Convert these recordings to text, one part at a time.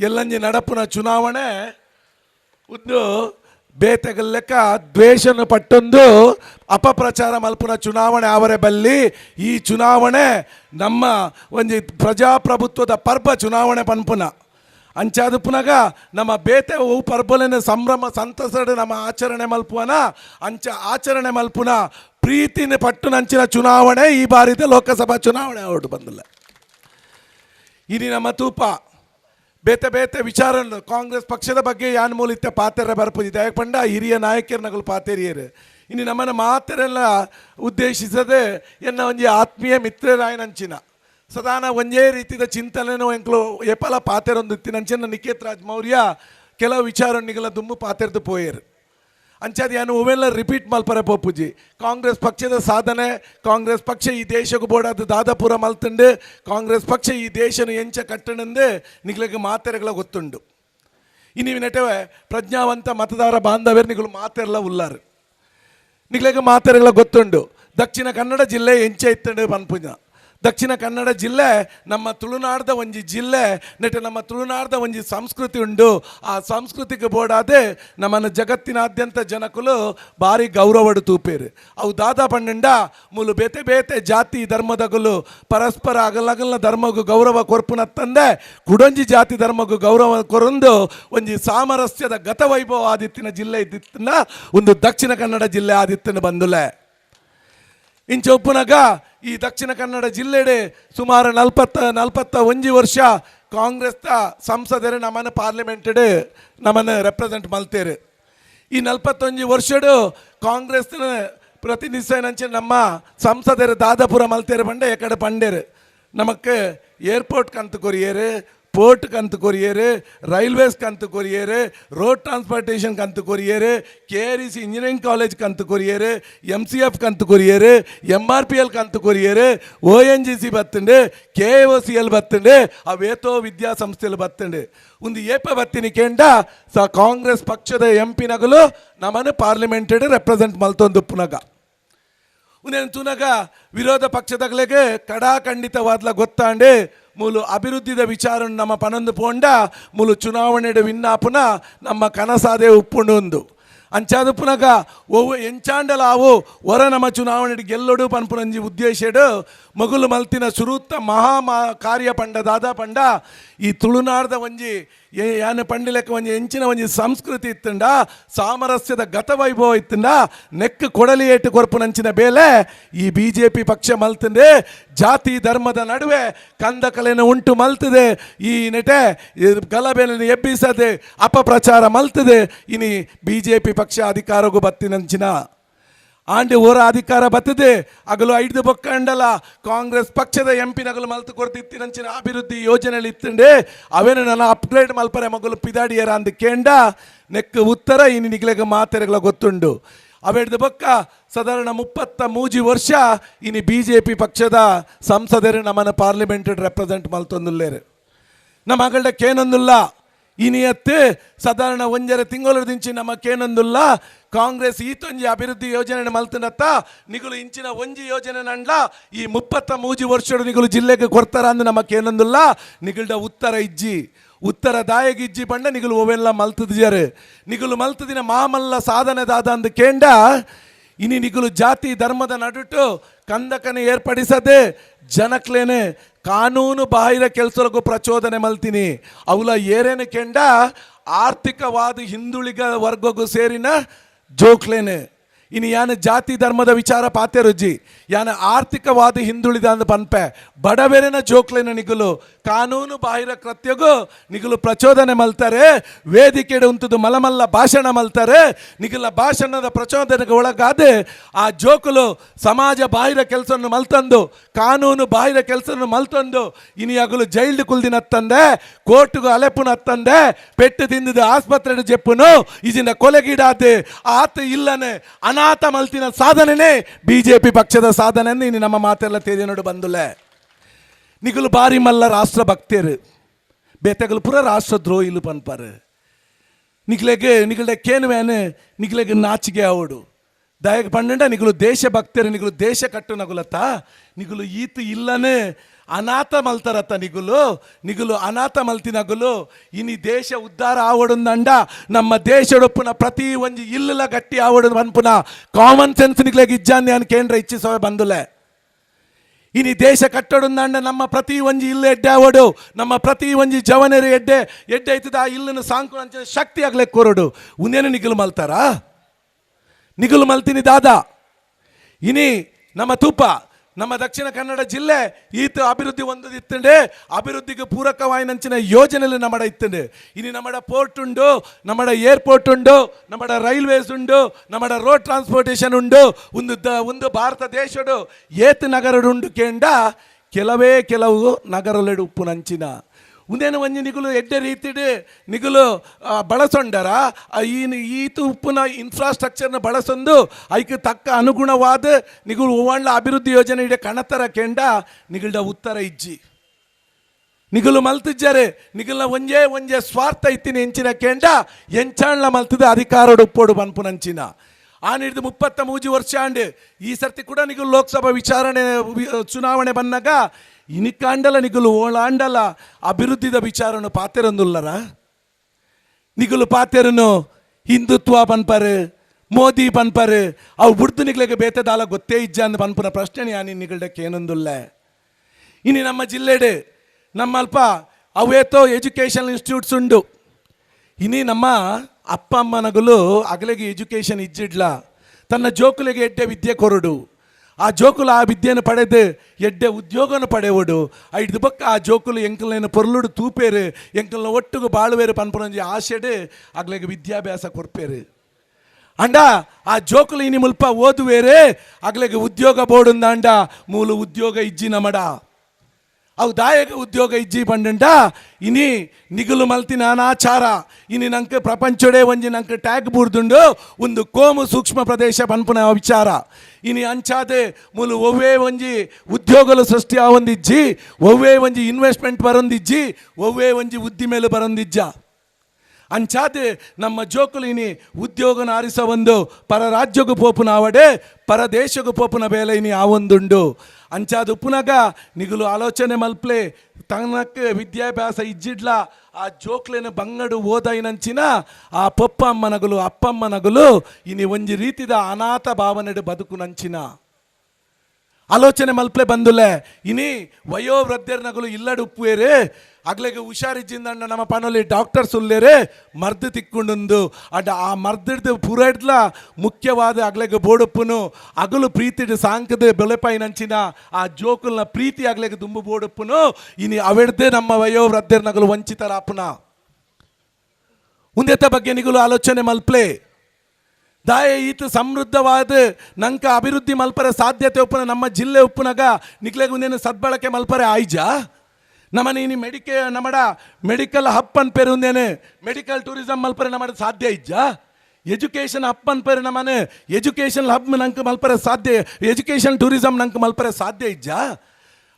ಎಲ್ಲಂಜಿ ನಡಪುನ ಚುನಾವಣೆ, ಒಂದು ಬೇತೆಗಳ ಲೆಕ್ಕ ದ್ವೇಷನ ಪಟ್ಟೊಂದು ಅಪಪ್ರಚಾರ ಮಲ್ಪುನ ಚುನಾವಣೆ ಅವರೇ ಬಲ್ಲಿ. ಈ ಚುನಾವಣೆ ನಮ್ಮ ಒಂದು ಪ್ರಜಾಪ್ರಭುತ್ವದ ಪರ್ಬ ಚುನಾವಣೆ ಪನ್ಪುನ. ಅಂಚಾದ ನಮ್ಮ ಬೇತೆ ಹೂ ಸಂಭ್ರಮ ಸಂತಸಡ್ ನಮ್ಮ ಆಚರಣೆ ಮಲ್ಪುವನ, ಅಂಚ ಆಚರಣೆ ಮಲ್ಪುನ ಪ್ರೀತಿನ ಪಟ್ಟು ನಂಚಿನ ಚುನಾವಣೆ ಈ ಬಾರಿದ ಲೋಕಸಭಾ ಚುನಾವಣೆ ಹೊರಟು ಬಂದಿಲ್ಲ. ಇನಿ ನಮ್ಮ ತೂಪ ಬೇತೆ ಬೇತೆ ವಿಚಾರ ಕಾಂಗ್ರೆಸ್ ಪಕ್ಷದ ಬಗ್ಗೆ ಯಾನ್ ಮೂಲಿತ ಪಾತೆರ ಬರ್ಪುದಿ ದಯಕ್ ಪಂಡ? ಹಿರಿಯ ನಾಯಕರನಗಳು ಪಾತೆರಿಯರು. ಇನ್ನು ನಮ್ಮನ್ನು ಮಾತೆರೆಲ್ಲ ಉದ್ದೇಶಿಸದೆ ಎನ್ನ ಒಂಜಿ ಆತ್ಮೀಯ ಮಿತ್ರರಾಯನಂಚಿನ ಸದಾನ ಒಂದೇ ರೀತಿಯ ಚಿಂತನೆನೂ ಎಂಕ್ಲು ಎಪಲ ಪಾತೆರೊಂದು ಇತ್ತಿನಂಚಿನ ನಿಕೇತ್ ರಾಜ್ ಮೌರ್ಯ ಕೆಲವು ವಿಚಾರಣಿಗಳ ದುಮ್ಮು ಪಾತೆರ್ದು ಪೋಯರು. ಅಂಚಾದ ಏನು ಅವೆಲ್ಲ ರಿಪೀಟ್ ಮಲ್ಪರೆ ಪೋಪುಜಿ. ಕಾಂಗ್ರೆಸ್ ಪಕ್ಷದ ಸಾಧನೆ, ಕಾಂಗ್ರೆಸ್ ಪಕ್ಷ ಈ ದೇಶಕ್ಕೆ ಬೋಡಾದ ದಾದಾಪುರ ಮಲ್ತಂಡು, ಕಾಂಗ್ರೆಸ್ ಪಕ್ಷ ಈ ದೇಶನ ಎಂಚ ಕಟ್ಟಣಂದು ನಿಗ್ಲಿಗೆ ಮಾತೆರೆಗಳ ಗೊತ್ತುಂಡು. ಇನ್ನು ನೆಟವೆ ಪ್ರಜ್ಞಾವಂತ ಮತದಾರ ಬಾಂಧವ್ಯರು ನಿಗಳು ಮಾತೆರಲ್ಲ ಉಲ್ಲಾರು. ನಿಗ್ಲಿಗೆ ಮಾತೆರೆಗಳ ಗೊತ್ತುಂಡು. ದಕ್ಷಿಣ ಕನ್ನಡ ಜಿಲ್ಲೆ ಎಂಚ ಇತ್ತಂಡು ಪನ್ಪುಂಜ. ದಕ್ಷಿಣ ಕನ್ನಡ ಜಿಲ್ಲೆ, ನಮ್ಮ ತುಳುನಾಡ್ದ ಒಂಜಿ ಜಿಲ್ಲೆ, ನೆಟ್ಟು ನಮ್ಮ ತುಳುನಾಡ್ದ ಒಂಜಿ ಸಂಸ್ಕೃತಿ ಉಂಡು. ಆ ಸಂಸ್ಕೃತಿಗೆ ಬೋಡಾದೆ ನಮ್ಮನ್ನು ಜಗತ್ತಿನಾದ್ಯಂತ ಜನಕುಲು ಭಾರಿ ಗೌರವಡು ತೂಪೇರು. ಅವು ದಾದಾ ಪಂಡ ಮುಲು ಬೇತೆ ಬೇತೆ ಜಾತಿ ಧರ್ಮದಗುಲು ಪರಸ್ಪರ ಅಗಲಗಲ ಧರ್ಮಗೂ ಗೌರವ ಕೊರ್ಪುನತ್ತಂದೆ, ಕುಡೊಂಜಿ ಜಾತಿ ಧರ್ಮಗೂ ಗೌರವ ಕೊರಂದು ಒಂಜಿ ಸಾಮರಸ್ಯದ ಗತವೈಭವ ಆದಿತ್ತಿನ ಜಿಲ್ಲೆ ಇದ್ದಿತ್ತಿನ ಒಂದು ದಕ್ಷಿಣ ಕನ್ನಡ ಜಿಲ್ಲೆ ಆದಿತ್ತಿನ ಬಂದುಲೆ. ಇಂಚ ಒಪ್ಪುನಗ ಈ ದಕ್ಷಿಣ ಕನ್ನಡ ಜಿಲ್ಲೆಡೆ ಸುಮಾರು ನಲ್ಪತ್ತ ನಲ್ಪತ್ತ ಒಂಜಿ ವರ್ಷ ಕಾಂಗ್ರೆಸ್ದ ಸಂಸದರು ನಮ್ಮನ್ನು ಪಾರ್ಲಿಮೆಂಟಡ್ ನಮ್ಮನ್ನು ರೆಪ್ರೆಸೆಂಟ್ ಮಲ್ತೇರು. ಈ ನಲ್ಪತ್ತೊಂಜಿ ವರ್ಷಡು ಕಾಂಗ್ರೆಸ್ನ ಪ್ರತಿನಿಧಿಸನಂಚೆ ನಮ್ಮ ಸಂಸದರು ದಾದಾಪುರ ಮಲ್ತೇರು ಬಂಡೆ ಎಕಡೆ ಪಂಡೇರು. ನಮಕ್ಕೆ ಏರ್ಪೋರ್ಟ್ ಕಂತು ಕೊರಿಯರು ಪೋರ್ಟ್ ಕಂತು ಕೊರಿಯರು ರೈಲ್ವೇಸ್ ಕಂತು ಕೊರಿಯರು ರೋಡ್ ಟ್ರಾನ್ಸ್ಪೋರ್ಟೇಷನ್ ಕಂತು courier K R E C engineering college ಕಂತು ಕೊರಿಯರು ಎಂ ಸಿ ಎಫ್ ಕಂತು ಕೊರಿಯರು ಎಂ ಆರ್ ಪಿ ಎಲ್ ಕಂತು ಕೊರಿಯರು ಓ ಎನ್ ಜಿ ಸಿ ಬತ್ತಂಡು ಕೆ ಒ ಸಿ ಎಲ್ ಬತ್ತಂಡು ಅವೇತೋ ವಿದ್ಯಾಸಂಸ್ಥೆಯಲ್ಲಿ ಬತ್ತಂಡು ಒಂದು ಏಪ ಬತ್ತಿನಿ ಕೇಂಡ ಸ ಕಾಂಗ್ರೆಸ್ ಪಕ್ಷದ ಎಂ ಪಿನಗಲು ನಮ್ಮನ್ನು ಪಾರ್ಲಿಮೆಂಟೆಡ್ ರೆಪ್ರೆಸೆಂಟ್ ಮಲ್ತೊಂದು ಪುನಗ ಉನೇನು ತುನಗ ವಿರೋಧ ಪಕ್ಷದಗಳಿಗೆ ಕಡಾಖಂಡಿತವಾದ್ಲ ಗೊತ್ತಾಂಡೆ ಮೂಲು ಅಭಿವೃದ್ಧಿದ ವಿಚಾರ ನಮ್ಮ ಪನೊಂದು ಪೋಂಡ, ಮೂಲು ಚುನಾವಣೆಡು ವಿನ್ನಾಪುನ ನಮ್ಮ ಕನಸಾದೆ ಉಪ್ಪುಂಡು ಒಂದು ಅಂಚಾದ ಪುನಗ ಒವ್ವು ಎಂಚಾಂಡಲಾವು ಹೊರ ನಮ್ಮ ಚುನಾವಣೆಡು ಗೆಲ್ಲೊಡು ಪನ್ಪುನಂಜಿ ಉದ್ದೇಶಡು ಮಗುಲು ಮಲ್ತಿನ ಸುರೂತ್ತ ಮಹಾ ಮಾ ಕಾರ್ಯ ಪಂಡ, ದಾದಾ ಪಂಡ, ಈ ತುಳುನಾಡದ ಒಂಜಿ ಯಾನ ಪಂಡಿ ಲೆಕ್ಕ ಒಂಜಿ, ಎಂಚಿನ ಒಂಜಿ ಸಂಸ್ಕೃತಿ ಇತ್ತಂಡ, ಸಾಮರಸ್ಯದ ಗತ ಗತವೈಭವ ಇತ್ತಂಡ ನೆಕ್ ಕೊಡಲಿ ಏಟು ಕೊರ್ಪುನಂಚಿನ ಬೇಲೆ, ಈ ಬಿ ಜೆ ಪಿ ಪಕ್ಷ ಮಲ್ತಂದೆ, ಜಾತಿ ಧರ್ಮದ ನಡುವೆ ಕಂದಕಲೆಯನ್ನು ಉಂಟು ಮಲ್ತದೆ, ಈ ನೆಟೆ ಗಲಭೆಯನ್ನು ಎಬ್ಬಿಸದೆ ಅಪಪ್ರಚಾರ ಮಲ್ತದೆ, ಇನಿ ಬಿ ಜೆ ಪಿ ಪಕ್ಷ ಅಧಿಕಾರಗೂ ಬತ್ತಿನಂಚಿನ ಆಂಡೆ ಓರ ಅಧಿಕಾರ ಬತ್ತದೆ. ಅಗಲು ಐದು ಬೊಕ್ಕಂಡಲ ಕಾಂಗ್ರೆಸ್ ಪಕ್ಷದ ಎಂಪಿನಗಲು ಮಲ್ತು ಕೊಡ್ತಿತ್ತಿನಂಚಿನ ಅಭಿವೃದ್ಧಿ ಯೋಜನೆಯಲ್ಲಿ ಇತ್ತಂಡೆ. ಅವೇನು ನನ್ನ ಅಪ್ಗ್ರೇಡ್ ಮಲ್ಪರೆ ಮಗಲು ಪಿದಾಡಿಯರ ಅಂದ ಕೇಂಡ. ನೆಕ್ಕ ಉತ್ತರ, ಇನ್ನು ನಿಗ್ಲೆಗ ಮಾತೆರೆಗಳ ಗೊತ್ತುಂಡು. ಅವೆಡ್ದು ಬೊಕ್ಕ ಸಾಧಾರಣ ಮುಪ್ಪತ್ತ ಮೂಜಿ ವರ್ಷ ಇನಿ ಬಿ ಜೆ ಪಿ ಪಕ್ಷದ ಸಂಸದರು ನಮ್ಮನ್ನು ಪಾರ್ಲಿಮೆಂಟ್ ರೆಪ್ರೆಸೆಂಟ್ ಮಲ್ತೊಂದುಲ್ಲೇರು. ನಮ್ಮ ಮಗಳ ಕೇನೊಂದುಲ್ಲ. ಇನಿಯತ್ತು ಸಾಧಾರಣ ಒಂಜರೆ ತಿಂಗಳು ದಿಂಚಿ ನಮ್ಮ ಕೇನೊಂದುಲ್ಲ ಕಾಂಗ್ರೆಸ್ ಈತೊಂಜಿ ಅಭಿವೃದ್ಧಿ ಯೋಜನೆ ಮಲ್ತನತ್ತ, ನಿಗುಲು ಇಂಚಿನ ಒಂಜಿ ಯೋಜನೆ ನಂಡ್ಲ, ಈ ಮುಪ್ಪತ್ತ ಮೂಜಿ ವರ್ಷಡು ನಿಗುಲು ಜಿಲ್ಲೆಗೆ ಕೊಡ್ತಾರ ಅಂದು ನಮ್ಮ ಕೇನೊಂದುಲ್ಲ ನಿಗುಲ್ಡ ಉತ್ತರ ಇಜ್ಜಿ, ಉತ್ತರ ದಾಯಗಿಜ್ಜಿ ಬಂಡ ನಿಗುಲು ಒವೆಲ್ಲ ಮಲ್ತದಿಜರು ನಿಗುಲು ಮಲ್ತದಿನ ಮಾಮಲ್ಲ ಸಾಧನೆ ದಾದ ಅಂದು ಕೇಂಡ ಇನಿ ನಿಗುಲು ಜಾತಿ ಧರ್ಮದ ನಡುಟು ಕಂದಕನೆ ಏರ್ಪಡಿಸದೆ ಜನಕ್ಲೇನೆ ಕಾನೂನು ಬಾಹಿರ ಕೆಲಸಗಳಿಗೂ ಪ್ರಚೋದನೆ ಮಲ್ತೀನಿ. ಅವಲ ಏರೇನು ಕೆಂಡ ಆರ್ಥಿಕವಾದ ಹಿಂದುಳಿಗ ವರ್ಗಗೂ ಸೇರಿನ ಜೋಕ್ಲೇನೆ. ಇನ್ನು ಯಾನ ಜಾತಿ ಧರ್ಮದ ವಿಚಾರ ಪಾತೆ ರುಜಿ ಯಾನ ಆರ್ಥಿಕವಾದ ಹಿಂದುಳಿದ ಅಂದ ಪನ್ಪೆ, ಬಡವೆರೆನ ಜೋಕ್ಲಿನ ನಿಗಲು, ಕಾನೂನು ಬಾಹಿರ ಕೃತ್ಯಗೂ ನಿಗಲು ಪ್ರಚೋದನೆ ಮಲ್ತಾರೆ, ವೇದಿಕೆಡೆ ಉಂತದು ಮಲಮಲ್ಲ ಭಾಷಣ ಮಲ್ತಾರೆ, ನಿಗಲ ಭಾಷಣದ ಪ್ರಚೋದನೆಗೆ ಒಳಗಾದೆ, ಆ ಜೋಕುಲು ಸಮಾಜ ಬಾಹಿರ ಕೆಲಸವನ್ನು ಮಲ್ತಂದು, ಕಾನೂನು ಬಾಹಿರ ಕೆಲಸವನ್ನು ಮಲ್ತಂದು ಇನಿ ಅಗಲು ಜೈಲ್ಡ್ ಕುಲ್ದಿನ ಹತ್ತಂದೆ, ಕೋರ್ಟ್ಗೂ ಅಲೆಪುನ ಹತ್ತಂದೆ, ಪೆಟ್ಟು ತಿಂದಿದ ಆಸ್ಪತ್ರೆ ಜೆಪ್ಪುನು ಇಜಿನ ಕೊಲೆಗೀಡಾದೆ, ಆತ ಇಲ್ಲನೆ ಅನಾಥ ಮಲ್ತಿನ ಸಾಧನೆನೇ ಬಿಜೆಪಿ ಪಕ್ಷದ ಸಾಧನೆ ಇನ್ನು ನಮ್ಮ ಮಾತೆಲ್ಲ ತೇದಿ ನೋಡು ಬಂದುಲೆ. ನಿಗುಲು ಬಾರಿ ಮಲ್ಲ ರಾಷ್ಟ್ರ ಭಕ್ತಿಯರು ಬೇತಗಲು ಪುರ ರಾಷ್ಟ್ರ ದ್ರೋಹಿಲು ಪನ್ಪಾರು. ನಿಗ್ಲೆಗೆ ನಿಗಲ್ಡೆ ಕೇನುವೇನು ನಿಗ್ಲೆಗೆ ನಾಚಿಗೆ ಅವಡು ನಿಗುಲು ದೇಶಭಕ್ತರು ನಿಗುಲು ದೇಶ ಕಟ್ಟು ನಗುಲತ್ತ. ನಿಗಲು ಈತು ಇಲ್ಲನೆ ಅನಾಥ ಮಲ್ತಾರತ್ತ ನಿಗಲು. ನಿಗಲು ಅನಾಥ ಮಲ್ತಿ ನಗುಲು. ಇನಿ ದೇಶ ಉದ್ಧಾರ ಆವಡುಂದಂಡ ನಮ್ಮ ದೇಶಡೊಪ್ಪುನ ಪ್ರತಿ ಒಂಜಿ ಇಲ್ಲಲ ಗಟ್ಟಿ ಆವಡು ಅನ್ಪುನ ಕಾಮನ್ ಸೆನ್ಸ್ ನಿಗ್ಲೆಗ್ ಇಜ್ಜಾನ್ಯ ಅನ್ ಕೇಂದ್ರ ಇಚ್ಛಿಸವೆ ಬಂದುಲೆ. ಇನಿ ದೇಶ ಕಟ್ಟಡುಂದಂಡ ನಮ್ಮ ಪ್ರತಿ ಒಂಜಿ ಇಲ್ಲು ಎಡ್ಡೆ ಆವಡು. ನಮ್ಮ ಪ್ರತಿ ಒಂಜಿ ಜವನರು ಎಡ್ಡೆ. ಎಡ್ಡೆ ಐತದ ಆ ಇಲ್ಲನ್ನು ಸಾಂಕು ಅಂಚ ಶಕ್ತಿ ಆಗ್ಲೆ ಕೋರಡು. ಉಂದೇನು ನಿಗುಲು ಮಲ್ತಾರಾ? ನಿಗುಲು ಮಲ್ತಿನಿ ದಾದ. ಇನಿ ನಮ್ಮ ತೂಪ ನಮ್ಮ ದಕ್ಷಿಣ ಕನ್ನಡ ಜಿಲ್ಲೆ ಈತ ಅಭಿವೃದ್ಧಿ ಹೊಂದದಿತ್ತಂಡೆ, ಅಭಿವೃದ್ಧಿಗೆ ಪೂರಕವಾಯಿನಂಚಿನ ಯೋಜನೆలు ನಮ್ಮಡ ಇತ್ತಂಡೆ. ಇನಿ ನಮ್ಮಡ ಪೋರ್ಟ್ ಉಂಡು, ನಮ್ಮಡ ಏರ್ಪೋರ್ಟ್ ಉಂಡು, ನಮ್ಮಡ ರೈಲ್ವೇಸ್ ಉಂಡು, ನಮ್ಮಡ ರೋಡ್ ಟ್ರಾನ್ಸ್ಪೋರ್ಟೇಷನ್ ಉಂಡು, ಒಂದು ದ, ಒಂದು ಭಾರತ ದೇಶಡು ಏತ್ ನಗರಡು ಉಂಡು ಕೇಂಡ, ಕೆಲವೇ ಕೆಲವು ನಗರಲೆಡು ಉಪ್ಪು ನಂಚಿನ. ಉಂದೇನು ಒಂಜಿ ನಿಗುಲು ಎಡ್ಡೆ ರೀತಿಡ್ ನಿಗಲು ಬಳಸೊಂಡರ. ಈತು ಉಪ್ಪುನ ಇನ್ಫ್ರಾಸ್ಟ್ರಕ್ಚರ್ನ ಬಳಸೊಂದು ಐಕ್ ತಕ್ಕ ಅನುಗುಣವಾದ ನಿಗುಲು ಒಳ್ಳ ಅಭಿವೃದ್ಧಿ ಯೋಜನೆ ಇಡೆ ಕಣತರ ಕೆಂಡ ನಿಗುಲ್ಡ ಉತ್ತರ ಇಜ್ಜಿ. ನಿಗಲು ಮಲ್ತಿಜ್ಜರೆ ನಿಗುಲ್ನ ಒಂಜೇ ಒಂಜೇ ಸ್ವಾರ್ಥ ಇತ್ತಿನ ಎಂಚಿನ ಕೆಂಡ ಎಂಚಾಣ್ಲ ಮಲ್ತದ ಅಧಿಕಾರೋಡು ಉಪ್ಪೋಡು ಪನ್ಪುನಂಚಿನ ಆ ನಿಡ್ದು ಮುಪ್ಪತ್ತ ಮೂಜಿ ವರ್ಷ ಆಂಡ್ ಈ ಸರ್ತಿ ಕೂಡ ನಿಗುಲು ಲೋಕಸಭಾ ವಿಚಾರಣೆ ಚುನಾವಣೆ ಬಂದಾಗ ಇನಿಕಾಂಡಲ ನಿಗುಲು ಓಳಾಂಡಲ ಅಭಿವೃದ್ಧಿದ ವಿಚಾರನು ಪಾತೆರೊಂದುಲ್ಲರ? ನಿಗುಲು ಪಾತೆರನು ಹಿಂದುತ್ವ ಪನ್ಪರ್ ಮೋದಿ ಪನ್ಪರ್ ಅವು ಬುಡ್ದು ಬೇತೆ ಬೇತದಾಲ ಗೊತ್ತೇ ಇಜ್ಜ ಅಂದ್ ಬನ್ಪುನ ಪ್ರಶ್ನೆ ಯಾನಿ ನಿಗಲ್ಡಕ್ಕೆ ಏನೊಂದುಲ್ಲೆ? ಇನಿ ನಮ್ಮ ಜಿಲ್ಲೆಡೆ ನಮ್ಮಲ್ಪ ಅವೇತೋ ಎಜುಕೇಷನ್ ಇನ್ಸ್ಟಿಟ್ಯೂಟ್ಸ್ ಉಂಡು. ಇನಿ ನಮ್ಮ ಅಪ್ಪ ಅಮ್ಮನಗಲು ಅಗಲಿಗೆ ಎಜುಕೇಷನ್ ಇಜ್ಜಿಡ್ಲ ತನ್ನ ಜೋಕುಲಿಗೆ ಎಡ್ಡೆ ವಿದ್ಯೆ ಕೊರಡು ಆ ಜೋಕುಲು ಆ ವಿದ್ಯೆಯನ್ನು ಪಡೆದು ಎಡ್ಡೆ ಉದ್ಯೋಗನ ಪಡೆಯುವುದು ಐದು ಬಕ್ಕ ಆ ಜೋಕುಲು ಎಂಕಲ್ನೇನು ಪೊರ್ಲುಡು ತೂಪೇರು ಎಂಕಲ್ನ ಒಟ್ಟಿಗೆ ಬಾಳುವೇರು ಪನ್ಪುನಂಜಿ ಆಶೆಡು ಅಗ್ಲಿಗೆ ವಿದ್ಯಾಭ್ಯಾಸ ಕೊರ್ಪೇರು ಅಂಡ ಆ ಜೋಕುಲು ಇನಿ ಮುಲ್ಪ ಓದುವೇರೆ ಅಗ್ಲಿಗೆ ಉದ್ಯೋಗ ಬೋಡುಂದ ಅಂಡ ಮೂಲು ಉದ್ಯೋಗ ಇಜ್ಜಿನ ಮಡ ದಾಯಕ ಉದ್ಯೋಗ ಇಜ್ಜಿ ಬಂಡಂಡ ಇನಿ ನಿಗುಲು ಮಲ್ತಿ ನಾನಾಚಾರ ಇನಿ ನಂಕೆ ಪ್ರಪಂಚಡೆ ಒಂಜಿ ನಂಕೆ ಟ್ಯಾಗ್ ಬೂರ್ದುಂಡು. ಒಂದು ಕೋಮು ಸೂಕ್ಷ್ಮ ಪ್ರದೇಶ ಪನ್ಪುನ ವಿಚಾರ. ಇನಿ ಅಂಚಾದೆ ಮುಲು ಒವ್ವೇ ಒಂಜಿ ಉದ್ಯೋಗಲು ಸೃಷ್ಟಿ ಆವೊಂದಿಜ್ಜಿ. ಒವ್ವೇ ಒಂಜಿ ಇನ್ವೆಸ್ಟ್ಮೆಂಟ್ ಬರೊಂದಿಜ್ಜಿ. ಒವ್ವೇ ಒಂಜಿ ಉದ್ದಿಮೆಲು ಬರೊಂದಿಜ್ಜ. ಒಂದು ಪರ ರಾಜ್ಯಗು ಪೋಪುನ ಆವಡೆ ಪರ ದೇಶಗು ಪೋಪುನ ಬೇಲೈನಿ ಇನಿ ಆವೊಂದುಂಡು ಅಂಚಾದ ಉಪ್ಪುನಗ ನಿಗುಲು ಆಲೋಚನೆ ಮಲ್ಪ್ಲೆ, ತನಕ್ಕೆ ವಿದ್ಯಾಭ್ಯಾಸ ಇಜ್ಜಿಡ್ಲ, ಆ ಜೋಕ್ಲೆನ ಬಂಗಡು ಓದೈನಂಚಿನ, ಆ ಪೊಪ್ಪಮ್ಮನಗಲು, ಅಪ್ಪಮ್ಮನಗಲು, ಇನಿ ಒಂಜಿ ರೀತಿದ ಅನಾಥ ಭಾವನೆಡು ಬದುಕು ನಂಚಿನ. ಆಲೋಚನೆ ಮಲ್ಪಲೆ ಬಂದುಲೆ. ಇನಿ ವಯೋವೃದ್ಧರ್ನಗಳು ಇಲ್ಲಡು ಉಪ್ಪುವೇರೆ. ಅಗ್ಲೆಗೆ ಹುಷಾರಿಜ್ಜಿಂದ ನಮ್ಮ ಪನೊಲಿ ಡಾಕ್ಟರ್ ಸುಲ್ಲೇರೆ ಮರ್ದು ತಿಕ್ಕೊಂಡು ಅಡ ಆ ಮರ್ದಿಡ್ದು ಪೂರಡ್ಲ ಮುಖ್ಯವಾದ ಅಗ್ಲೆಗೆ ಬೋಡಪ್ಪನು. ಅಗಲು ಪ್ರೀತಿಡ್ ಸಾಂಕದ ಬೆಲೆಪಾಯಿನಂಚಿನ ಆ ಜೋಕುಲ್ನ ಪ್ರೀತಿ ಅಗ್ಲೆಗೆ ದುಂಬು ಬೋಡಪ್ಪನು. ಇನಿ ಅವೆಡ್ದೆ ನಮ್ಮ ವಯೋವೃದ್ಧರ್ನಗಳು ವಂಚಿತರಾಪುನ. ಉಂದೆತ ಬಗ್ಗೆ ನಿಗಲು ಆಲೋಚನೆ ಮಲ್ಪ್ಲೆ ದಾಯ ಈತ ಸಮೃದ್ಧವಾದ ನಂಕ ಅಭಿವೃದ್ಧಿ ಮಲ್ಪರೆ ಸಾಧ್ಯತೆ ಉಪ್ಪುನ ನಮ್ಮ ಜಿಲ್ಲೆ ಉಪ್ಪುನಗ ನಿಕ್ಲೆಗ್ ಒಂದೇನು ಸದ್ಬಳಕೆ ಮಲ್ಪರೆ ಆಯ್ಜ? ನಮ್ಮ ನೀನು ಮೆಡಿಕೆ ನಮ್ಮಡ ಮೆಡಿಕಲ್ ಹಬ್ ಅನ್ ಪೇರು ಒಂದೇನು ಮೆಡಿಕಲ್ ಟೂರಿಸಂ ಮಲ್ಪರೆ ನಮ್ಮಡ ಸಾಧ್ಯ ಇಜ್ಜ? ಎಜುಕೇಷನ್ ಅನ್ ಪೇರು ನಮ್ಮನೆ ಎಜುಕೇಷನ್ ಹಬ್ ನಂಗೆ ಮಲ್ಪರೆ ಸಾಧ್ಯ, ಎಜುಕೇಷನ್ ಟೂರಿಸಂ ನಂಗೆ ಮಲ್ಪರೆ ಸಾಧ್ಯ ಇಜ್ಜ?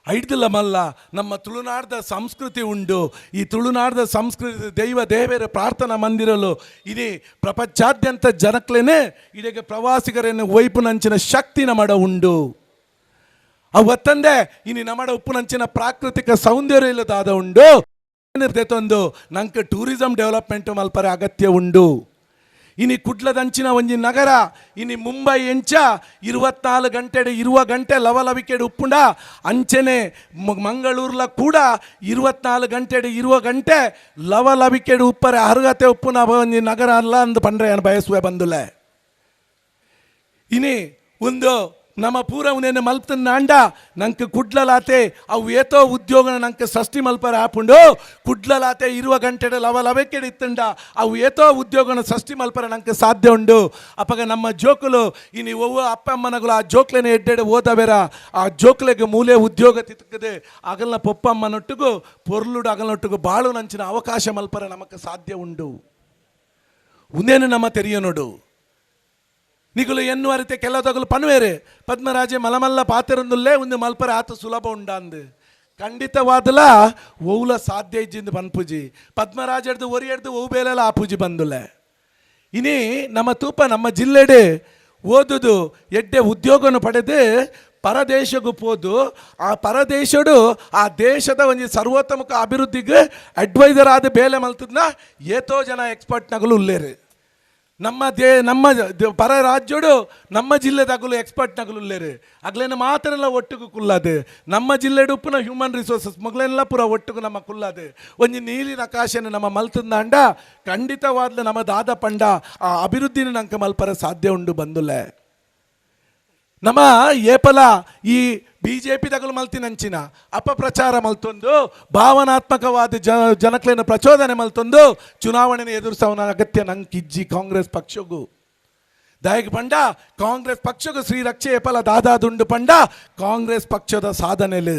ಐಡ್ದಿಲ್ಲ ಮಲ್ಲ ನಮ್ಮ ತುಳುನಾಡದ ಸಂಸ್ಕೃತಿ ಉಂಡು. ಈ ತುಳುನಾಡದ ಸಂಸ್ಕೃತಿ ದೈವ ದೇವರ ಪ್ರಾರ್ಥನಾ ಮಂದಿರಲು ಇಡೀ ಪ್ರಪಂಚಾದ್ಯಂತ ಜನಕ್ಲೇನೆ ಇಡೆಗೆ ಪ್ರವಾಸಿಗರನ್ನು ವೈಪುನಂಚಿನ ಶಕ್ತಿ ನಮಡ ಉಂಡು. ಅವತ್ತಂದೆ ಇನಿ ನಮಡ ಉಪ್ಪುನಂಚಿನ ಪ್ರಾಕೃತಿಕ ಸೌಂದರ್ಯ ಇಲ್ಲದಾದ ಉಂಡು. ಏನಿರ್ತೈತೊಂದು ನಂಗೆ ಟೂರಿಸಂ ಡೆವಲಪ್ಮೆಂಟ್ ಮಲ್ಪರೆ ಅಗತ್ಯ ಉಂಡು. ಇನಿ ಕುಡ್ಲದಂಚಿನ ಒಂಜಿ ನಗರ, ಇನಿ ಮುಂಬೈ ಎಂಚ ಇರುವತ್ನಾಲ್ ಗಂಟೆಡೆ ಇರುವ ಗಂಟೆ ಲವಲವಿಕೆಡು ಉಪ್ಪುಂಡ, ಅಂಚೆನೆ ಮಂಗಳೂರ್ಲ ಕೂಡ ಇರುವತ್ನಾಲು ಗಂಟೆಡೆ ಇರುವ ಗಂಟೆ ಲವಲವಿಕೆಡು ಉಪ್ಪರೆ ಅರ್ಹತೆ ಉಪ್ಪುನ ಒಂಜಿ ನಗರ ಅಲ್ಲ ಅಂದು ಪಂಡ್ರೆ ಏನು ಬಯಸುವೆ ಬಂದುಲೆ. ಇನಿ ಒಂದು ನಮ್ಮ ಪೂರ ಉನೇನು ಮಲ್ತನ್ನ ಅಂಡ ನಂಗೆ ಕುಡ್ಲಲಾತೆ, ಅವು ಏತೋ ಉದ್ಯೋಗನ ನಂಕ ಸಷ್ಟಿ ಮಲ್ಪರ ಹಾಪುಂಡು ಕುಡ್ಲಲಾತೆ ಇರುವ ಗಂಟೆ ಲವ ಲವೆಕೆಡೆ ಇತ್ತಂಡ, ಅವು ಏತೋ ಉದ್ಯೋಗನ ಸಷ್ಟಿ ಮಲ್ಪರ ನಂಕ ಸಾಧ್ಯ ಉಂಡು. ಅಪ್ಪಗ ನಮ್ಮ ಜೋಕುಲು, ಇನಿ ಒವ್ವ ಅಪ್ಪ ಅಮ್ಮನಗಳು ಆ ಜೋಕ್ಲೆನ ಎಡ್ಡೆಡೆ ಓದವೆರ, ಆ ಜೋಕ್ಲೆಗೆ ಮೂಲೆ ಉದ್ಯೋಗ ತಿಕ್ಕದೆ ಅಗಲ್ನ ಪೊಪ್ಪಮ್ಮನೊಟ್ಟಿಗೂ, ಪೊರ್ಲುಡು ಅಗಲನೊಟ್ಟಿಗೂ ಬಾಳು ನಂಚಿನ ಅವಕಾಶ ಮಲ್ಪರ ನಮಕ್ಕೆ ಸಾಧ್ಯ ಉಂಡು. ಉಂದೇನು ನಮ್ಮ ತೆರಿಯನೋಡು. ನಿಗುಲು ಎನ್ನುವರಿತೆ ಕೆಲದಗಲು ಪನ್ವೇರೆ. ಪದ್ಮರಾಜೆ ಮಲಮಲ್ಲ ಪಾತೆರೊಂದುಲ್ಲೇ ಒಂದು ಮಲ್ಪರೆ ಆತ ಸುಲಭ ಉಂಡಾಂದು. ಖಂಡಿತವಾದಲ ಓವುಲ ಸಾಧ್ಯ ಇಜ್ಜಿಂದು ಪನ್ಪುಜಿ. ಒರಿ ಹಿಡ್ದು ಓವು ಬೇಲೆಲ್ಲ ಆ ಪೂಜಿ ಬಂದುಲೆ ಇನಿ ನಮ್ಮ ತೂಪ ನಮ್ಮ ಜಿಲ್ಲೆಡೆ ಓದುದು, ಎಡ್ಡೆ ಉದ್ಯೋಗನು ಪಡೆದು ಪರದೇಶಗೂ ಪೋದು, ಆ ಪರದೇಶಡು ಆ ದೇಶದ ಒಂದು ಸರ್ವೋತ್ತಮಕ ಅಭಿವೃದ್ಧಿಗೆ ಅಡ್ವೈಸರ್ ಆದ ಬೇಲೆ ಮಲ್ತದ್ನ ಏತೋ ಜನ ಎಕ್ಸ್ಪರ್ಟ್ನಗಳು ಉಲ್ಲೇರು. ನಮ್ಮ ದೇ, ನಮ್ಮ ಪರ ರಾಜ್ಯಡು ನಮ್ಮ ಜಿಲ್ಲೆದಾಗಲು ಎಕ್ಸ್ಪರ್ಟ್ನಗಳು ಉಲ್ಲೇರು ಆಗ್ಲೇನ ಮಾತನೆಲ್ಲ ಒಟ್ಟಿಗೆ ಕುಲ್ಲಾದೆ. ನಮ್ಮ ಜಿಲ್ಲೆಡು ಉಪ್ಪುನ ಹ್ಯೂಮನ್ ರಿಸೋರ್ಸಸ್ ಮಗಳೆಲ್ಲ ಪೂರ ಒಟ್ಟಿಗೆ ನಮ್ಮ ಕುಲ್ಲಾದೆ. ಒಂಜಿ ನೀಲಿನ ಆಕಾಶನ ನಮ್ಮ ಮಲ್ತಂದಾಂಡ ಖಂಡಿತವಾದ್ಲು ನಮ್ಮ ದಾದ ಪಂಡ ಆ ಅಭಿವೃದ್ಧಿನ ನಂಗೆ ಮಲ್ಪರ ಸಾಧ್ಯ ಉಂಡು ಬಂದುಲೆ ನಮ್ಮ ಏಪಲ, ಈ ಬಿ ಜೆ ಪಿ ತಗಲು ಮಲ್ತಿನಂಚಿನ ಅಪಪ್ರಚಾರ ಮಲ್ತೊಂದು, ಭಾವನಾತ್ಮಕವಾದ ಜನಕ್ಲೇನ ಪ್ರಚೋದನೆ ಮಲ್ತೊಂದು, ಚುನಾವಣೆನ ಎದುರಿಸವನ ಅಗತ್ಯ ನಂಗೆ ಇಜ್ಜಿ ಕಾಂಗ್ರೆಸ್ ಪಕ್ಷಗೂ. ದಯಗ್ ಪಂಡ, ಕಾಂಗ್ರೆಸ್ ಪಕ್ಷಗೂ ಶ್ರೀ ರಕ್ಷೆ ಏಪಲ ದಾದಾದುಂಡು ಪಂಡ, ಕಾಂಗ್ರೆಸ್ ಪಕ್ಷದ ಸಾಧನೆಲು.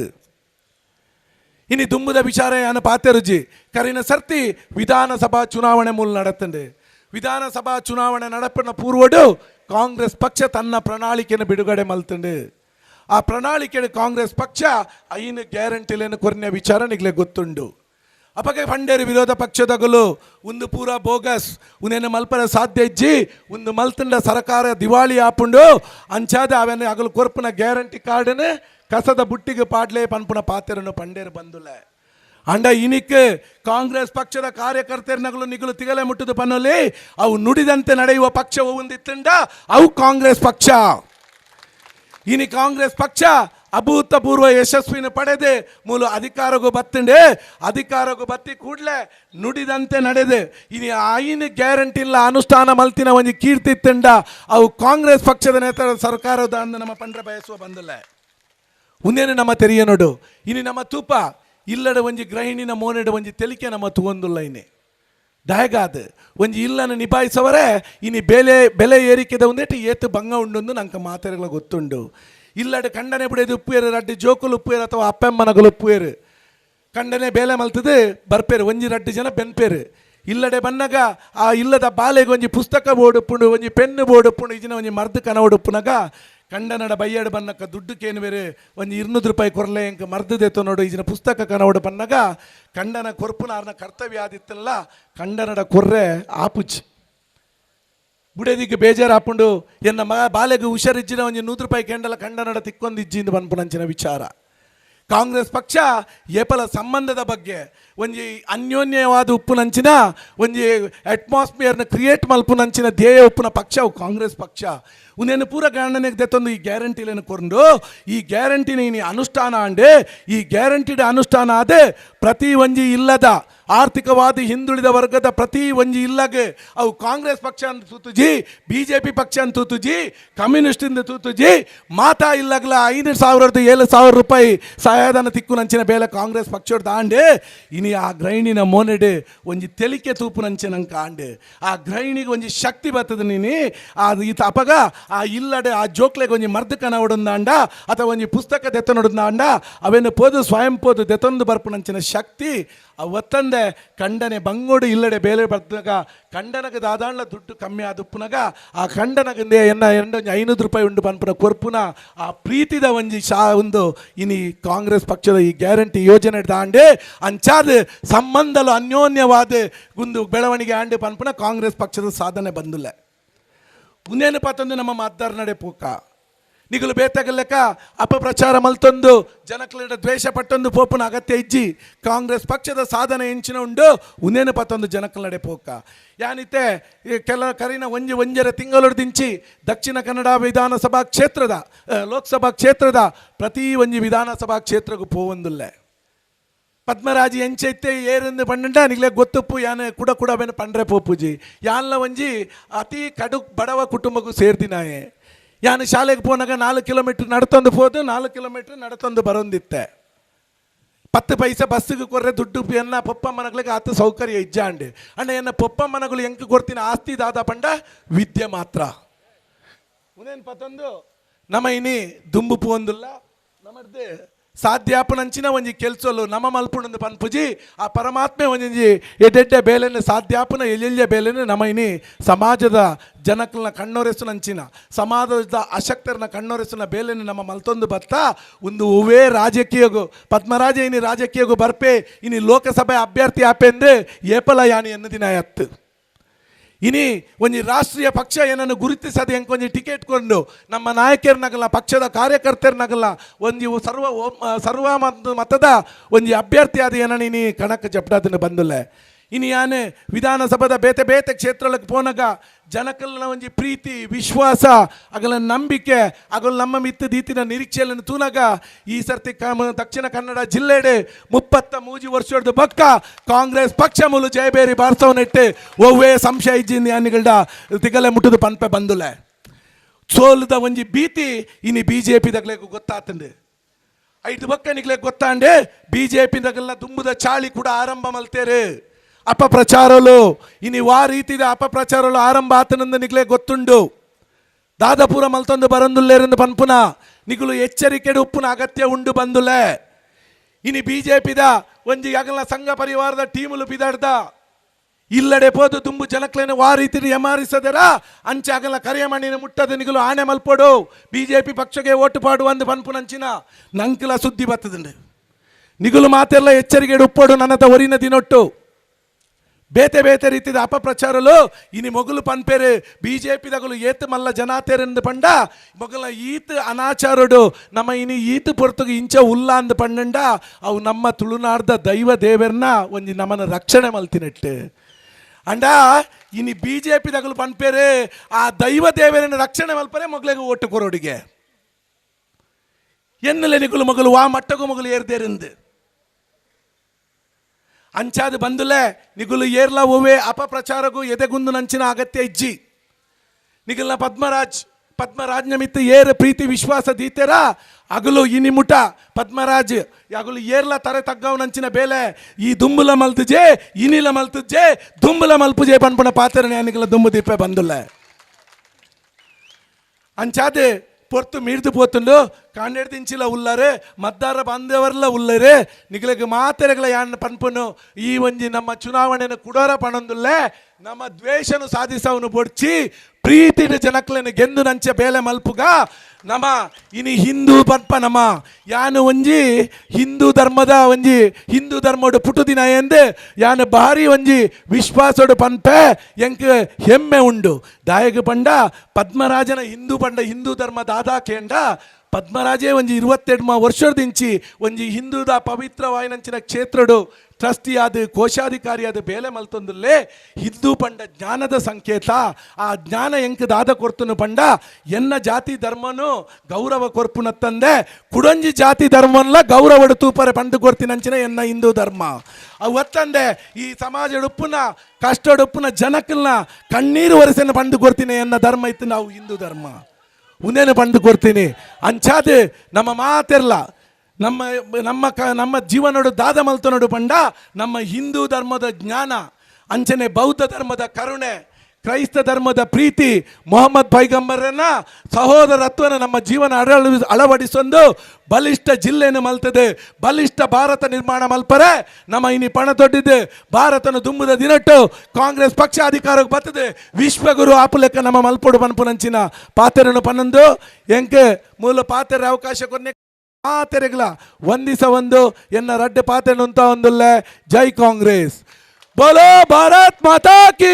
ಇನಿ ದುಂಬುದ ವಿಚಾರ ಯಾನ ಪಾತೆರುಜಿ, ಕರಿನ ಸರ್ತಿ ವಿಧಾನಸಭಾ ಚುನಾವಣೆ ಮೂಲ ನಡತಂಡೆ ವಿಧಾನಸಭಾ ಚುನಾವಣೆ ನಡಪಿನ ಪೂರ್ವಡು ಕಾಂಗ್ರೆಸ್ ಪಕ್ಷ ತನ್ನ ಪ್ರಣಾಳಿಕೆಯನ್ನು ಬಿಡುಗಡೆ ಮಲ್ತಂಡು ಆ ಪ್ರಣಾಳಿಕೆ ಕಾಂಗ್ರೆಸ್ ಪಕ್ಷ ಐನು ಗ್ಯಾರಂಟಿಲೇನು ಕೊರ್ನೆ ವಿಚಾರ ನಿಗ್ಲೆ ಗೊತ್ತುಂಡು ಅಪಗೆ ಪಂಡೇರು ವಿರೋಧ ಪಕ್ಷದಗಲು ಒಂದು ಪೂರ ಬೋಗಸ್ ಉನೇನು ಮಲ್ಪನ ಸಾಧ್ಯ ಇಜ್ಜಿ ಒಂದು ಮಲ್ತಂಡ ಸರ್ಕಾರ ದಿವಾಳಿ ಆಪುಂಡು ಅಂಚಾದ ಅವೆನ ಅಗಲು ಕೊರ್ಪುನ ಗ್ಯಾರಂಟಿ ಕಾರ್ಡನ್ನು ಕಸದ ಬುಟ್ಟಿಗೆ ಪಾಡ್ಲೆ ಪನ್ಪುನ ಪಾತೆರನ್ನು ಪಂಡೇರು ಬಂದುಲೆ ಅಂಡ ಇನಿಕ್ ಕಾಂಗ್ರೆಸ್ ಪಕ್ಷದ ಕಾರ್ಯಕರ್ತರನಗಳು ನಿಗಲು ತಿಗಲೆ ಮುಟ್ಟದ ಪನ್ನಲ್ಲಿ ಅವು ನುಡಿದಂತೆ ನಡೆಯುವ ಪಕ್ಷವು ಒಂದಿತ್ತಂಡ, ಅವು ಕಾಂಗ್ರೆಸ್ ಪಕ್ಷ. ಇನಿ ಕಾಂಗ್ರೆಸ್ ಪಕ್ಷ ಅಭೂತಪೂರ್ವ ಯಶಸ್ವಿನ ಪಡೆದೆ, ಮೂಲ ಅಧಿಕಾರಗೂ ಬತ್ತಂಡೆ ಅಧಿಕಾರಗೂ ಬತ್ತಿ ಕೂಡಲೇ ನುಡಿದಂತೆ ನಡೆದೆ. ಇನಿ ಆಯಿನ ಗ್ಯಾರಂಟಿ ಇಲ್ಲ, ಅನುಷ್ಠಾನ ಮಲ್ತಿನ ಒಂದು ಕೀರ್ತಿ ತಂಡ ಅವು ಕಾಂಗ್ರೆಸ್ ಪಕ್ಷದ ನೇತರ ಸರ್ಕಾರದ ನಮ್ಮ ಪಂಡ್ರ ಬಯಸುವ ಬಂದಲ್ಲ. ಮುಂದೇನು ನಮ್ಮ ತೆರಿಯ ನೋಡು, ಇನಿ ನಮ್ಮ ತೂಪ ಇಲ್ಲಡ ಒಂಜಿ ಗ್ರಹಿಣಿನ ಮೋನೆಡ ಒಂಜಿ ತೆಲಿಕೆ ನಮ್ಮ ತುಗೊಂದುಲ್ಲ ಇನ್ನೆ ದಾಯಗಾದ, ಒಂಜಿ ಇಲ್ಲನ ನಿಭಾಯಿಸವರೇ, ಇನಿ ಬೆಲೆ ಬೆಲೆ ಏರಿಕೆದ ಒಂದೇಟು ಏತು ಭಂಗ ಉಂಡು ನಂಗೆ ಮಾತೆರೆಗಳ ಗೊತ್ತುಂಡು. ಇಲ್ಲಡ ಕಂಡನೆ ಬಿಡೋದು ಉಪ್ಪುಯರು, ರಡ್ಡಿ ಜೋಕುಲು ಉಪ್ಪುಯರು ಅಥವಾ ಅಪ್ಪೆಮ್ಮನಗಳು ಉಪ್ಪುಯರು. ಕಂಡನೆ ಬೇಲೆ ಮಲ್ತದು, ಬರ್ಪೇರು, ಒಂಜಿ ರಡ್ಡು ಜನ ಬೆನ್ಪೇರು. ಇಲ್ಲಡೆ ಬನ್ನಗ ಆ ಇಲ್ಲದ ಬಾಲೆಗೆ ಒಂಜಿ ಪುಸ್ತಕ ಬೋಡುಪ್ಪುಂಡು ಒಂಜಿ ಪೆನ್ನು ಓಡುಪ್ಪುಂಡು ಇಜಿನ ಒಂಜಿ ಮರ್ದು ಕನ ಓಡುಪ್ಪುನಗ ಕಂಡನಡ ಬಯ್ಯಾಡು ಬನ್ನಕ್ಕ ದುಡ್ಡು ಕೇನು ಬೇರೆ? ಒಂದು ಇರ್ನೂರು ರೂಪಾಯಿ ಕೊರಲೆ ಎಂಕ ಮರ್ದು ದೇತೋ ನೋಡು ಈಜಿನ ಪುಸ್ತಕ ಕನವಡು ಬನ್ನಗ ಕಂಡನ ಕೊರ್ಪುನ ಅರ್ನ ಕರ್ತವ್ಯ ಆದಿತ್ತಲ್ಲ ಕಂಡನಡ ಕೊರ್ರೆ ಆಪುಚ್. ಬುಡೇದಿಗೆ ಬೇಜಾರು ಹಾಕೊಂಡು ಎನ್ನ ಮಗ ಬಾಲೆಗೆ ಹುಷಾರಿಜ್ಜಿನ ಒಂದು ನೂರು ರೂಪಾಯಿ ಕೆಂಡಲ ಕಂಡನಡ ತಿಕ್ಕೊಂದಿಜ್ಜಿಂದ ಬಂದ್ಬಿಡಂಚಿನ ವಿಚಾರ. ಕಾಂಗ್ರೆಸ್ ಪಕ್ಷ ಏಪಲ ಸಂಬಂಧದ ಬಗ್ಗೆ ಒಂಜಿ ಅನ್ಯೋನ್ಯವಾದ ಉಪ್ಪುನಂಚಿನ ಒಂಜಿ ಅಟ್ಮಾಸ್ಫಿಯರ್ನ ಕ್ರಿಯೇಟ್ ಮಲ್ಪುನಂಚಿನ ಧ್ಯೇಯ ಉಪ್ಪುನ ಪಕ್ಷ ಅವು ಕಾಂಗ್ರೆಸ್ ಪಕ್ಷ ಉನೇನು ಪೂರ ಗಣನೆಗೆ ದೆತ್ತೊಂದು ಈ ಗ್ಯಾರಂಟಿಲೇನು ಕೊಂಡು ಈ ಗ್ಯಾರಂಟಿನ ಇನಿ ಅನುಷ್ಠಾನ ಅಂಡೆ ಈ ಗ್ಯಾರಂಟಿಡ ಅನುಷ್ಠಾನ ಆದೆ ಪ್ರತಿ ಒಂಜಿ ಇಲ್ಲದ ಆರ್ಥಿಕವಾದ ಹಿಂದುಳಿದ ವರ್ಗದ ಪ್ರತಿ ಒಂಜಿ ಇಲ್ಲಗೆ, ಅವು ಕಾಂಗ್ರೆಸ್ ಪಕ್ಷ ಅಂತ ತೂತುಜಿ ಬಿ ಜೆ ಪಿ ಪಕ್ಷ ಅಂತ ತೂತುಜಿ ಕಮ್ಯುನಿಸ್ಟಿಂದ ತೂತುಜಿ, ಮಾತಾ ಇಲ್ಲಗ್ಲ ಐದು ಸಾವಿರದ ಏಳು ಸಾವಿರ ರೂಪಾಯಿ ಸಹಾಯಧನ ತಿಕ್ಕು ನಂಚಿನ ಬೇಲೆ ಕಾಂಗ್ರೆಸ್ ಪಕ್ಷ ದಾಂಡೆ. ಇನಿ ಆ ಗ್ರಹಿಣಿನ ಮೋನೆಡೆ ಒಂಜಿ ತೆಲಿಕೆ ತೂಪು ನಂಚಿನಂಕ ಆಂಡೆ ಆ ಗ್ರಹಿಣಿಗೆ ಒಂಜಿ ಶಕ್ತಿ ಬರ್ತದೆ ನೀನಿ. ಆ ಈತ ಅಪಗ ಆ ಇಲ್ಲಡೆ ಆ ಜೋಕ್ಲೆಗೆ ಒಂಜಿ ಮರ್ದಕನ ಕನ ಒಡಂದಾಂಡ ಅಥವಾ ಒಂಜಿ ಪುಸ್ತಕ ದೆತ್ತ ನೋಡಂದಾಂಡ ಅವೇನು ಪೋದು ಸ್ವಯಂ ಪೋದು ದೆತ್ತೊಂದು ಬರ್ಪುನಂಚಿನ ಶಕ್ತಿ. ಅವತ್ತಂದೆ ಕಂಡನೆ ಬಂಗೋಡು ಇಲ್ಲಡೆ ಬೇಲೆ ಬರ್ದಾಗ ಕಂಡನಗ ದಾದಾಂಡ್ಲ ದುಡ್ಡು ಕಮ್ಮಿ ಆದುಪ್ಪುನಗ ಆ ಕಂಡನಗಂದೆ ಎನ್ನ ಎಂಡ ಐನೂರು ರೂಪಾಯಿ ಉಂಡು ಪನ್ಪುನ ಕೊರ್ಪುನ ಆ ಪ್ರೀತಿದ ಒಂಜಿ ಶಾ ಒಂದು ಇನಿ ಕಾಂಗ್ರೆಸ್ ಪಕ್ಷದ ಈ ಗ್ಯಾರಂಟಿ ಯೋಜನೆ ದಾಂಡೆ, ಅಂಚಾದ ಸಂಬಂಧಲು ಅನ್ಯೋನ್ಯವಾದ ಗುಂದು ಬೆಳವಣಿಗೆ ಆಂಡೆ ಪನ್ಪುನ ಕಾಂಗ್ರೆಸ್ ಪಕ್ಷದ ಸಾಧನೆ ಬಂದಿಲ್ಲ ಉನ್ನೇನು ಪಾತಂದು ನಮ್ಮ ಮತದಾರ ನಡೆ ಪೂಕ? ನಿಗಲು ಬೇತಾಗಲೆಕ್ಕ ಅಪಪ್ರಚಾರ ಮಲ್ತೊಂದು, ಜನಕ್ಲಿಡ ದ್ವೇಷ ಪಟ್ಟೊಂದು ಪೋಪುನ ಅಗತ್ಯ ಇಜ್ಜಿ. ಕಾಂಗ್ರೆಸ್ ಪಕ್ಷದ ಸಾಧನೆ ಹೆಂಚಿನ ಉಂಡು ಉನ್ನೇನು ಪತ್ತೊಂದು ಜನಕ್ಲಡೆ ಪೋಕ. ಯಾನಿತೆ ಕೆಲ ಕರಿನ ಒಂಜಿ ಒಂಜರ ತಿಂಗಳು ದಿಂಚಿ, ದಕ್ಷಿಣ ಕನ್ನಡ ವಿಧಾನಸಭಾ ಕ್ಷೇತ್ರದ ಲೋಕಸಭಾ ಕ್ಷೇತ್ರದ ಪ್ರತಿ ಒಂಜಿ ವಿಧಾನಸಭಾ ಕ್ಷೇತ್ರಗೂ ಪೋವೊಂದುಲ್ಲೆ. ಪದ್ಮರಾಜಿ ಎಂಚೈತೆ ಏರೆಂದು ಪಂಡ ನಿಗ್ಲೆ ಗೊತ್ತುಪ್ಪು ಯಾನೆ ಕುಡ ಕುಡ ಬೆನ ಪಂಡ್ರೆ ಪೋಪುಜಿ. ಯಾನ್ಲ ಒಂಜಿ ಅತಿ ಕಡು ಬಡವ ಕುಟುಂಬಕ್ಕೂ ಸೇರ್ದಿನಾಯೆ. ಯಾನು ಶಾಲೆಗೆ ಪೋನಾಗ ನಾಲ್ಕು ಕಿಲೋಮೀಟ್ರ್ ನಡ್ತೊಂದು ಹೋದು ನಾಲ್ಕು ಕಿಲೋಮೀಟ್ರ್ ನಡ್ತೊಂದು ಬರೋಂದಿತ್ತೆ. ಪತ್ತು ಪೈಸೆ ಬಸ್ಸಿಗೆ ಕೊರ್ರೆ ದುಡ್ಡು ಎನ್ನ ಪೊಪ್ಪಮ್ಮನಗಳಿಗೆ ಆತ ಸೌಕರ್ಯ ಇಜ್ಜಾಂಡೆ. ಅಣ್ಣ ಎನ್ನ ಪೊಪ್ಪಮ್ಮನಗಳು ಹೆಂಗೆ ಕೊಡ್ತೀನಿ? ಆಸ್ತಿ ದಾದ ಪಂಡ, ವಿದ್ಯೆ ಮಾತ್ರ. ಉನೇನು ಪತ್ತೊಂದು ನಮ್ಮ ಇನಿ ದುಂಬು ಪೋಂದುಲ್ಲ ನಮ್ಮದೇ ಸಾಧ್ಯಾಪನಂಚಿನ ಒಂಜಿ ಕೆಲ್ಸಲು ನಮ ಮಲ್ಪುಣಂದು ಪನ್ಪುಜಿ, ಆ ಪರಮಾತ್ಮೆ ಒಂಜಿ ಎಡೆಡ್ಡೆ ಬೇಲೆನೆ ಸಾಧ್ಯಾಪನ ಎಲ್ಲೆಲ್ಲೆ ಬೇಲೆನೆ ನಮ್ಮ ಇನಿ ಸಮಾಜದ ಜನಕಲ್ನ ಕಣ್ಣೊರೆಸುನಂಚಿನ ಸಮಾಜದ ಅಶಕ್ತರನ್ನ ಕಣ್ಣೊರೆಸುನ ಬೇಲೆನೆ ನಮ್ಮ ಮಲ್ತೊಂದು ಬತ್ತ. ಒಂದು ಹೂವೇ ರಾಜಕೀಯಗು, ಪದ್ಮರಾಜ ಇನಿ ರಾಜಕೀಯಗು ಬರ್ಪೆ, ಇನಿ ಲೋಕಸಭೆ ಅಭ್ಯರ್ಥಿ ಆಪೆ ಅಂದ್ರೆ ಏಪಲ ಯಾನಿ ಎನ್ನ ದಿನ ಎತ್ತು ಇನಿ ಒಂಜಿ ರಾಷ್ಟ್ರೀಯ ಪಕ್ಷ ಏನನ್ನು ಗುರುತಿಸದೆ ಹೆಂಗೆ ಒಂದು ಟಿಕೆಟ್ ಕೊಂಡು ನಮ್ಮ ನಾಯಕರನ್ನಾಗಲ್ಲ ಪಕ್ಷದ ಕಾರ್ಯಕರ್ತರನ್ನಾಗಲ್ಲ ಒಂಜಿ ಸರ್ವ ಸರ್ವ ಮತ- ಮತದ ಒಂಜಿ ಅಭ್ಯರ್ಥಿ ಅದು ಏನೋ ನೀ ಕಣಕ್ಕೆ ಜಪ್ಡಾದನ್ನು ಬಂದುಲ್ಲೆ? ಇನ್ನು ವಿಧಾನಸಭದ ವಿಧಾನಸಭಾದ ಬೇತೆ ಬೇತೆ ಕ್ಷೇತ್ರಗಳಿಗೆ ಪೋನಾಗ ಜನಕಲ್ನ ಒಂಜಿ ಪ್ರೀತಿ, ವಿಶ್ವಾಸ, ಅಗಲ ನಂಬಿಕೆ, ಅಗಲ ನಮ್ಮ ಮಿತ್ತ ದೀತಿನ ನಿರೀಕ್ಷೆಯನ್ನು ತೂನಗ ಈ ಸರ್ತಿ ದಕ್ಷಿಣ ಕನ್ನಡ ಜಿಲ್ಲೆಡೆ ಮುಪ್ಪತ್ತ ಮೂಜಿ ವರ್ಷದ ಬಕ್ಕ ಕಾಂಗ್ರೆಸ್ ಪಕ್ಷ ಮೂಲ ಜಯಬೇರಿ ಬಾರ್ಸವನಿಟ್ಟು. ಒವ್ವೇ ಸಂಶಯ ಇಜ್ಜಿಂದಿ ಅನ್ನಿಗಳ್ಡ ತಿಗಲೆ ಮುಟ್ಟದು ಪನ್ಪೆ ಬಂದುಲೆ. ಸೋಲದ ಒಂಜಿ ಭೀತಿ ಇನ್ನು ಬಿ ಜೆ ಪಿದಾಗಲೇ ಗೊತ್ತಾತಂದೆ. ಐದು ಬಕ್ಕ ನಿಗ್ಲೆ ಗೊತ್ತಾಂಡೆ ಬಿ ಜೆ ದುಂಬುದ ಚಾಳಿ ಕೂಡ ಆರಂಭ ಮಲ್ತೇರು. ಅಪಪ್ರಚಾರಲು ಇನಿ ವಾ ರೀತಿದ ಅಪಪ್ರಚಾರಲು ಆರಂಭ ಆತನಂದ ನಿಗ್ಲೆ ಗೊತ್ತುಂಡು ದಾದಪುರ ಮಲ್ತೊಂದು ಬರಂದುಲ್ಲೇರೆಂದು ಪನ್ಪುನ ನಿಗುಲು ಎಚ್ಚರಿಕೆಡು ಉಪ್ಪುನ ಅಗತ್ಯ ಉಂಡು ಬಂದುಲೆ ಇನಿ ಬಿ ಜೆ ಪಿದ ಒಂಜಿ ಅಗಲ ಸಂಘ ಪರಿವಾರದ ಟೀಮುಲು ಬಿದಾಡ್ದ ಇಲ್ಲಡೆ ಪೋದು ತುಂಬು ಜನಕ್ಲೇನು ವಾ ರೀತಿ ಎಮಾರಿಸದರ ಅಂಚೆ ಅಗಲ ಕರೆಯ ಮಣ್ಣಿನ ಮುಟ್ಟದ ನಿಗಲು ಆಣೆ ಮಲ್ಪೋಡು ಬಿಜೆಪಿ ಪಕ್ಷಕ್ಕೆ ಓಟು ಪಾಡು ಅಂದು ಪನ್ಪುನಂಚಿನ ನಂಕಲ ಸುದ್ದಿ ಬರ್ತದಂಡು ನಿಗುಲು ಮಾತೆಲ್ಲ ಎಚ್ಚರಿಕೆ ಉಪ್ಪೋಡು ನನ್ನದ ಒರಿನ ದಿನೊಟ್ಟು ಬೇತೆ ಬೇತೆ ರೀತಿದ ಅಪಪ್ರಚಾರಲು ಇನಿ ಮೊಗಲು ಪನ್ಪೇರು ಬಿ ಜೆ ಪಿದಗಲು ಏತ್ ಮಲ್ಲ ಜನಾತೇರೆಂದು ಪಂಡ ಮೊಗಲ ಈತ್ ಅನಾಚಾರಡು, ನಮ್ಮ ಇನಿ ಈತ್ ಪೊರ್ತುಗು ಇಂಚ ಉಲ್ಲ ಅಂದು ಪಂಡಂಡ ಅವು ನಮ್ಮ ತುಳುನಾಡ್ದ ದೈವ ದೇವರನ್ನ ಒಂಜಿ ನಮ್ಮನ ರಕ್ಷಣೆ ಮಲ್ತಿನೆಟ್ಟು. ಅಂಡ, ಇನಿ ಬಿ ಜೆ ಪಿದಗಲು ಪನ್ಪೇರು, ಆ ದೈವ ದೇವರನ್ನ ರಕ್ಷಣೆ ಮಲ್ಪರೆ ಮೊಗಲಿಗೆ ಓಟು ಕೊರೋಡಿಗೆ. ಎನ್ನಲೆ ಮೊಗಲು ವಾ ಮಟ್ಟಗೂ ಮೊಗಲು ಏರ್ದೇರಿಂದ. ಅಂಚಾದ ಬಂದುಲೆ ನಿಗುಲು ಏರ್ಲ ಓವೆ ಅಪಪ್ರಚಾರಗೂ ಎದೆಗುಂದು ನಂಚಿನ ಅಗತ್ಯ ಇಜ್ಜಿ ನಿಗುಲ್ನ ಪದ್ಮರಾಜ್ ಪದ್ಮರಾಜ್ನ ಮಿತ್ತ ಏರ್ ಪ್ರೀತಿ ವಿಶ್ವಾಸ ದೀತೆರ ಅಗಲು ಈ ನಿಮುಟ ಪದ್ಮರಾಜ್ ಅಗಲು ಏರ್ಲ ತರೆ ತಗ್ಗವ್ ನಂಚಿನ ಬೇಲೆ ಈ ದುಂಬುಲ ಮಲ್ತುಜೆ ಇನಿಲ ಮಲ್ತುಜೆ ದುಂಬುಲ ಮಲ್ಪುಜೆ ಪನ್ಪುಣ ಪಾತ್ರ ನಿಗುಲ ದುಂಬು ದೀಪೆ ಬಂದುಲ್ಲೆ ಅಂಚಾದೆ పొర్తు మీర్దు கண்டெடுத்துல ಉಲ್ಲರೆ, ಮದ್ದಾರ பந்தவரில் ಉಲ್ಲರೆ. நிகளுக்கு மாத்திரைகளை ಯಾನ್ பண்பணும் ಈ ಒಂಜಿ ನಮ್ಮ ಚುನಾವಣೆನ ಕುಡೋರ ಪಣಂದುಲ್ಲೆ, ನಮ್ಮ ದ್ವೇಷನು ಸಾಧಿಸವನು ಬೊಡ್ಚಿ, ಪ್ರೀತಿನ ಜನಕ್ಲನ್ನು ಗೆಂದು ನಂಚ ಬೇಲೆ ಮಲ್ಪುಗ ನಮ ಇನಿ ಹಿಂದೂ ಪನ್ಪ ನಮ ಯಾನು ಒಂಜಿ ಹಿಂದೂ ಧರ್ಮದ ಒಂಜಿ ಹಿಂದೂ ಧರ್ಮಡು ಪುಟುದಿನ ಎಂದು, ಯಾನು ಭಾರಿ ಒಂಜಿ ವಿಶ್ವಾಸಡು ಪನ್ಪೆ, ಎಂಕ್ ಹೆಮ್ಮೆ ಉಂಡು. ದಾಯಕ ಪಂಡ ಪದ್ಮರಾಜನ ಹಿಂದೂ ಪಂಡ ಹಿಂದೂ ಧರ್ಮ ದಾದಾ ಪದ್ಮರಾಜೇ ಒಂಜಿ ಇರುವತ್ತೆರಡು ಮಾ ವರ್ಷದಿಂಚಿ ಒಂಜಿ ಹಿಂದೂದ ಪವಿತ್ರವಾಯಿನಂಚಿನ ಕ್ಷೇತ್ರಡು ಕೋಶಾಧಿಕಾರಿ ಆದ ಬೇಲೆ ಮಲ್ತೊಂದುಲ್ಲೇ ಹಿಂದೂ ಪಂಡ ಜ್ಞಾನದ ಸಂಕೇತ. ಆ ಜ್ಞಾನ ಎಂಕ್ ದಾದ ಕೊರ್ತನು ಪಂಡ ಎನ್ನ ಜಾತಿ ಧರ್ಮನು ಗೌರವ ಕೊರ್ಪುನ ತಂದೆ ಕುಡಂಜಿ ಜಾತಿ ಧರ್ಮನ್ಲ ಗೌರವಡು ತೂಪರೆ ಪಂಡು ಕೊರ್ತಿನಂಚಿನ ಎನ್ನ ಹಿಂದೂ ಧರ್ಮ. ಅವತ್ತಂದೆ ಈ ಸಮಾಜ ಉಪ್ಪುನ ಕಷ್ಟಡ ಉಪ್ಪುನ ಜನಕ್ಕಲ್ನ ಕಣ್ಣೀರು ಒರೆಸನ್ನು ಪಂಡು ಕೊರ್ತಿನ ಎನ್ನ ಧರ್ಮ ಇತ್ತು ನಾವು ಹಿಂದೂ ಧರ್ಮ. ಉಂದೇನು ಬಂದು ಕೊಡ್ತೀನಿ. ಅಂಚಾದೆ ನಮ್ಮ ಮಾತೆಲ್ಲ ನಮ್ಮ ನಮ್ಮ ಕ, ನಮ್ಮ ಜೀವನೋಡು ದಾದ ಮಲ್ತನೋಡು ಪಂಡ ನಮ್ಮ ಹಿಂದೂ ಧರ್ಮದ ಜ್ಞಾನ, ಅಂಚನೆ ಬೌದ್ಧ ಧರ್ಮದ ಕರುಣೆ ಕ್ರೈಸ್ತ ಧರ್ಮದ ಪ್ರೀತಿ ಮೊಹಮ್ಮದ್ ಪೈಗಂಬರನ್ನ ಸಹೋದರತ್ವನ ನಮ್ಮ ಜೀವನ ಅಳ ಅಳವಡಿಸೊಂದು ಬಲಿಷ್ಠ ಜಿಲ್ಲೆಯನ್ನು ಮಲ್ತದೆ. ಬಲಿಷ್ಠ ಭಾರತ ನಿರ್ಮಾಣ ಮಲ್ಪರೆ. ನಮ್ಮ ಇನಿ ಪಣ ತೊಟ್ಟಿದ್ದೆ ಭಾರತನ ದುಂಬುದ ದಿನಟ್ಟು ಕಾಂಗ್ರೆಸ್ ಪಕ್ಷ ಅಧಿಕಾರಕ್ಕೆ ಬರ್ತದೆ. ವಿಶ್ವಗುರು ಆಪುಲೆಕ್ಕ ನಮ್ಮ ಮಲ್ಪೊಡು ಪನ್ಪುನಂಚಿನ ಪಾತೆರನ್ನು ಪನ್ನೊಂದು. ಎಂಕೆ, ಮೂಲ ಪಾತೆರ ಅವಕಾಶ ಕೊನ್ನೆ. ಪಾತೆರೆಗಳ ಒಂದಿಸ ಒಂದು ಎನ್ನ ರಡ್ಡೆ ಪಾತೆರನ್ನು ಅಂತ ಒಂದುಲ್ಲೆ. ಜೈ ಕಾಂಗ್ರೆಸ್. ಬೋಲೋ ಭಾರತ್ ಮಾತಾ ಕಿ!